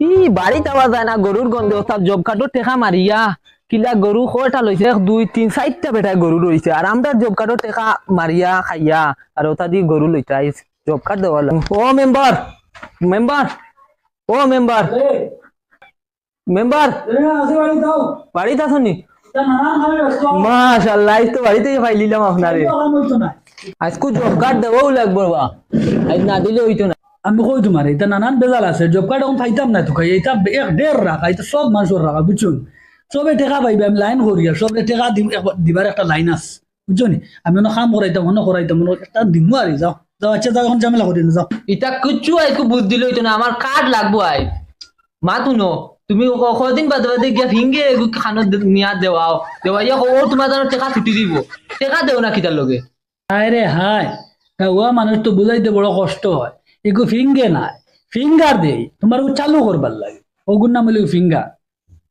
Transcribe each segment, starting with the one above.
ই বাড়ি যাওয়া যায় না গরুর গন্ধে ওস্তাদ জব কার্ডর টেকা মারিয়া কিলা গরু কয়টা লইছে এক দুই তিন চারটা বেটায় গরু রইছে আর আমরা জব কার্ডর টেকা মারিয়া খাইয়া আর ওটা দিয়ে গরু লইতে আইস জব কার্ড দেওয়া ও মেম্বার মেম্বার ও মেম্বার মেম্বার বাড়িতে আসনি মাশাল্লাহ তো বাড়িতে ফাইলিলাম আপনারে আজকে জব কার্ড দেওয়াও লাগবো বা আজ না দিলে হইতো না আমি কই তোমার এটা নানান বেজাল আছে জব কার্ড এখন পাইতাম না তোকে এটা এক দেড় রাখা এটা সব মানুষের রাখা বুঝছ সবে টেকা পাইবে আমি লাইন করি আর সবে টেকা দিবার একটা লাইন আছে বুঝছ নি আমি অন্য কাম করাইতাম অন্য করাইতাম অন্য একটা দিমু আর যাও যাও আচ্ছা যাও এখন ঝামেলা করি না যাও ইটা কিচ্ছু আইকু বুদ্ধি লইতো না আমার কার্ড লাগবো আই মা তুনো তুমি কদিন বাদে বাদে গিয়া ফিঙ্গে খানো নিয়া দেওয়াও দেওয়াইয়া ও তোমার জানো টেকা ছুটি দিব টেকা দেও না কিতার লগে হায় রে হায় গাঁওয়া মানুষ তো বুঝাইতে বড় কষ্ট হয় এগো ফিঙ্গে নাই। ফিঙ্গার দেই তোমার ও চালু করবার লাগে। ওগুর নাম হলো ফিঙ্গার।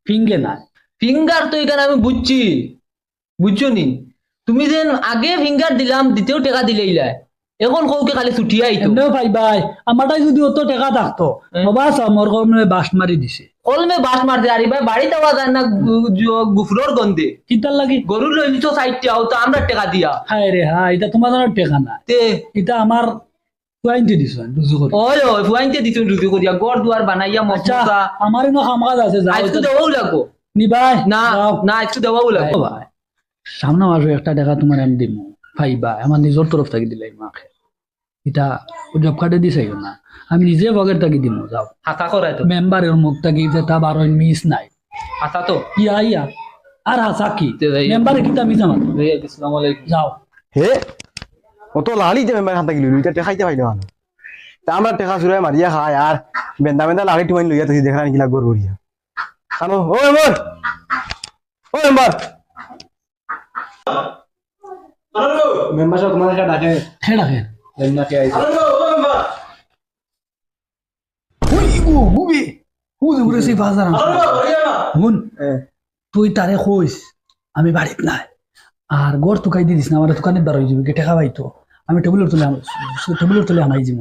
ফিঙ্গে নাই। ফিঙ্গার তো এখানে আমি বুঝছি। বুঝছ নি? তুমি যেন আগে ফিঙ্গার দিলাম দ্বিতীয় টেকা দিলেইলা এখন কৌকে খালি ছুটি আইতো এমনিও ভাই ভাই আমারটাই যদি অত টাকা থাকতো বাবা আমার কমে বাস মারি দিছে। কলমে বাস মারতে আরি ভাই বাড়ি দেওয়া যায় না গুফরোর গন্ধে। কিতার লাগি? গরুর লই নিছো সাইডটা তো আমরা টেকা দিয়া। হায় রে হায় এটা তোমার টেকা নাই। তে এটা আমার টুয়াইনটি দিছ রুজু করে ওই ওই ফুয়াইতে দিছো রুজু করিয়া গড় দুয়ার বানাইয়া মশলা আমার এনে কাম আছে যাও আজকে দেওয়াও লাগবো নি ভাই না না আজকে দেওয়াও লাগবো ভাই সামনে মাসে একটা টাকা তোমার আমি দিমু ভাই ভাই আমার নিজের তরফ থেকে দিলাই মাকে এটা জব কার্ডে দিছাইও না আমি নিজে বগের থাকি দিমু যাও হাতা করাই তো মেম্বারের মুখ থাকি যে তা বারো মিস নাই হাতা তো ইয়া ইয়া আর হাসা কি মেম্বারে কিতা মিস আমার আসসালামু আলাইকুম যাও হে অত লালি যে মেম্বার খান থাকিল এটা টেকাইতে পাইলো মানুষ তা আমরা টেকা চুরাই মারিয়া খাই আর বেন্দা বেন্দা লালি টুমাইন লইয়া তুই দেখা নাকি গোর করিয়া আনো ও মেম্বার ও মেম্বার মেম্বার সাহেব তোমার ডাকে। হে ডাকে। আইছে বাজার হুন তুই তারে কইস আমি বাড়িত নাই। আর গড় তুকাই দি দিস না আমার দোকানে বার হয়ে যাবি টাকা পাইতো আমি টেবিলের তলে আম- টেবিলের তলে আনাই যাব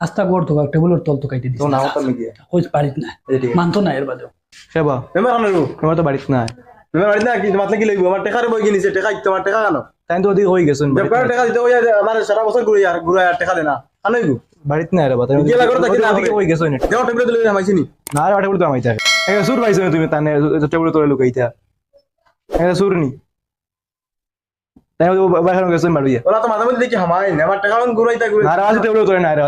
আস্তা গড় তুকা টেবিলের তল তো নাও তো নাকি কইস বাড়িত নাই এই ঠিক মানতো না এর বাদেও। সেবা। কানো রু। তো বাড়িত নাই। মেম্বার বাড়িত নাই কি তোমার কি লইব? আমার টেকার বই কিনিছে টেকা তোমার টেকা কানো তাই তো ওদিক হই গেছেন বেকার টেকা দিতে ওই আমার সারা বছর ঘুরে আর ঘুরে আর টেকা দেনা কানো গো বাড়িত নাই রে বাতা গেলা করে থাকি না ওদিকে হই গেছেন দেও টেবিলে তুলে নামাইছি নি না আর টেবিলে তো নামাইতা এ সুর পাইছো তুমি তানে টেবিলে তোলে লুকাইতা। এ সুর নি। তাই ও বাইরে গেছেন বাড়িয়া ওরা তো মাঝে মধ্যে দেখি হামাই না আমার টাকা ঘুরাইতা ঘুরে না আর আছে টেবিলে তোলে না রে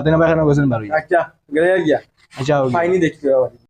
গেছেন বাড়িয়া আচ্ছা গেলে গিয়া। আচ্ছা পাইনি দেখি